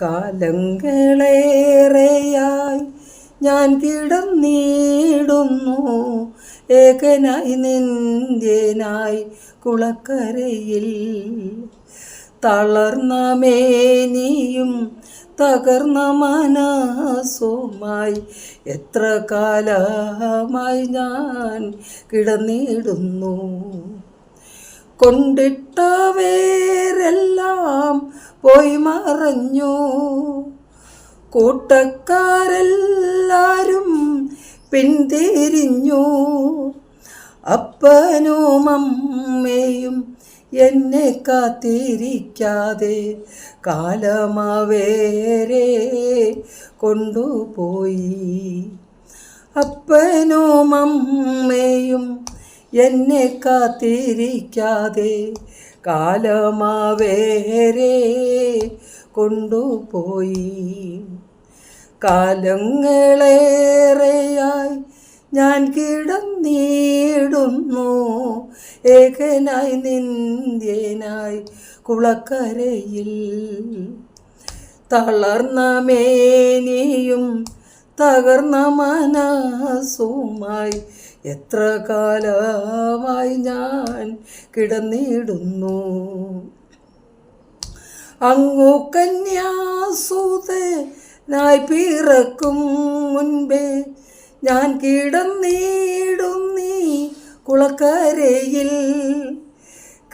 കാലങ്ങളേറെയായി ഞാൻ കിടന്നിടുന്നു. ഏകനായി നിന്ദ്യനായി കുളക്കരയിൽ തളർന്ന മേനിയും തകർന്ന മനസ്സുമായി എത്ര കാലമായി ഞാൻ കിടന്നിടുന്നു. കൊണ്ടിട്ട വേരെല്ലാം പോയി മറഞ്ഞു. കൂട്ടക്കാരെല്ലാരും പിന്തിരിഞ്ഞു. അപ്പനും അമ്മയും എന്നെ കാത്തിരിക്കാതെ കാലമാവേരെ കൊണ്ടുപോയി. അപ്പനും അമ്മയും എന്നെ കാത്തിരിക്കാതെ കാലമാവേരെ കൊണ്ടുപോയി. കാലങ്ങളേറെയായി ഞാൻ കിടന്നിടുന്നു. ഏകനായി നിന്ദ്യനായി കുളക്കരയിൽ തളർന്ന മേനിയും തകർന്ന മനസ്സുമായി എത്ര കാലമായി ഞാൻ കിടന്നിടുന്നു? അങ്ങു കന്യാസൂതനായി പിറക്കും മുൻപേ ഞാൻ കിടന്നിടുന്നീ കുളക്കരയിൽ.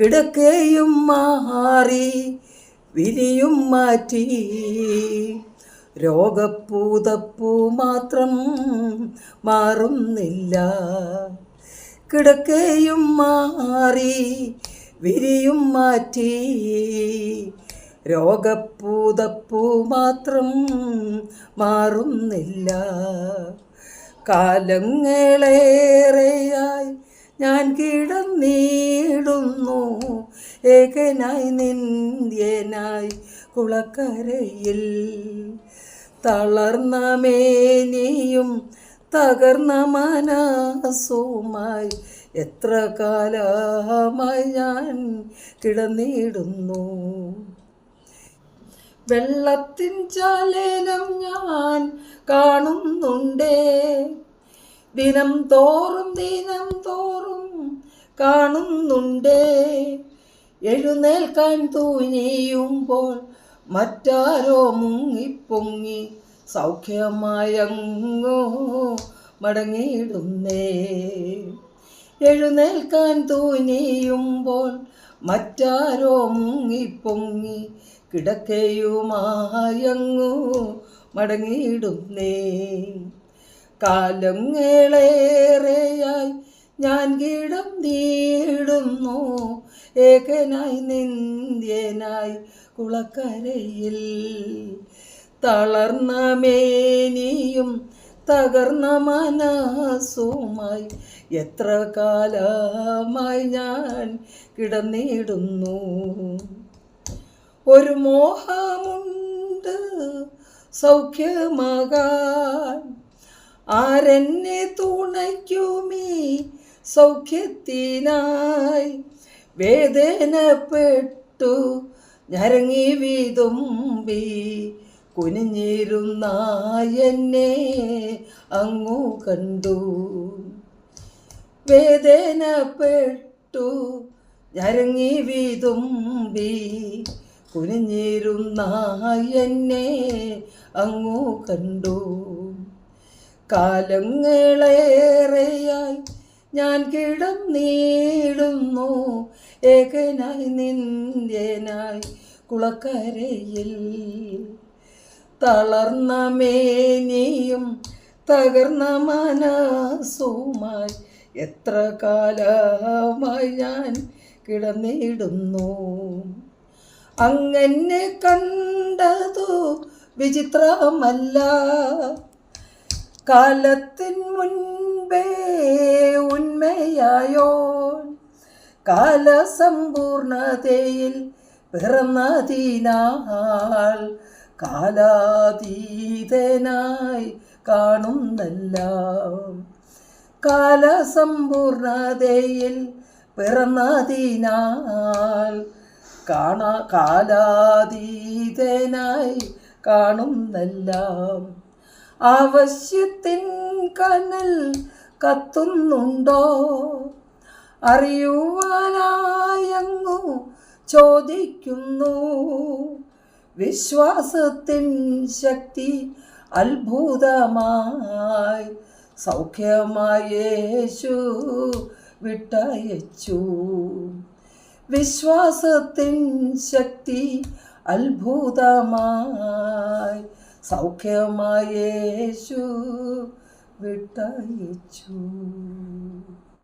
കിടക്കയും മാറി വിരിയും മാറ്റി. രോഗപ്പൂതപ്പൂ മാത്രം മാറുന്നില്ല. കിടക്കയും മാറി വിരിയും മാറ്റി രോഗപ്പൂതപ്പൂ മാത്രം മാറുന്നില്ല. കാലങ്ങളേറെയായി ഞാൻ കിടന്നിടുന്നു. ഏകനായി നിന്ദ്യനായി കുളക്കരയിൽ തളർന്ന മേനിയും തകർന്ന മനസ്സുമായി എത്ര കാലമായി ഞാൻ കിടന്നിടുന്നു. വെള്ളത്തിൻ ചലനം ഞാൻ കാണുന്നുണ്ടേ. ദിനം തോറും ദിനം തോറും കാണുന്നുണ്ടേ. എഴുന്നേൽക്കാൻ തൂനിയുമ്പോൾ മറ്റാരോ മുങ്ങിപ്പൊങ്ങി സൗഖ്യമായങ്ങോ മടങ്ങിയിടുന്നേ. എഴുന്നേൽക്കാൻ തൂനിയുമ്പോൾ മറ്റാരോ മുങ്ങിപ്പൊങ്ങി കിടക്കയുമായങ്ങു മടങ്ങിയിടുന്നേ. കാലങ്ങളേറെയായി ഞാൻ കീടും നീടുന്നു ഏകനായി നിന്ദ്യനായി കുളക്കരയിൽ. തളർന്ന മേനിയും തകർന്ന മനസ്സുമായി എത്ര കാലമായി ഞാൻ കിടന്നിടുന്നു ഒരു മോഹമുണ്ട് സൗഖ്യമാകാൻ. ആരെന്നെ തുണയ്ക്കുമീ സൗഖ്യത്തിനായി വേദനപ്പെട്ടു. ഞരങ്ങി വീതുമ്പി കുനിഞ്ഞിരുന്നായെന്നെ അങ്ങു കണ്ടു. വേദനപ്പെട്ടു. ഞരങ്ങി വീതുമ്പി കുനിഞ്ഞിരുന്നായെന്നെ അങ്ങു കണ്ടു. കാലങ്ങളേറെയായി ഞാൻ കിടം നീടുന്നു ഏകനായി നിന്ദ്യനായി കുളക്കരയിൽ. തളർന്ന മേനിയും തകർന്ന മനസ്സുമായി എത്ര കാലമായി ഞാൻ കിടന്നിടുന്നു. അങ്ങനെ കണ്ടതു വിചിത്രമല്ല. കാലത്തിൻ മുൻപേ ഉന്മയായോൻ. കാലസമ്പൂർണതയിൽ പിറന്നതിനാൽ കാലാതീതനായി കാണുന്നെല്ലാം കാലസമ്പൂർണതയിൽ പിറന്നതിനാൽ കാണാ കാലാതീതനായി കാണുന്നെല്ലാം ആവശ്യത്തിൻ കനൽ കത്തുന്നുണ്ടോ? അറിയുവാനായങ്ങു ചോദിക്കുന്നു. വിശ്വാസത്തിൻ ശക്തി അത്ഭുതമായി സൗഖ്യമായേശു വിട്ടയച്ചു. വിശ്വാസത്തിൻ ശക്തി അത്ഭുതമായി സൗഖ്യമായി യേശു വിട്ടയച്ചു.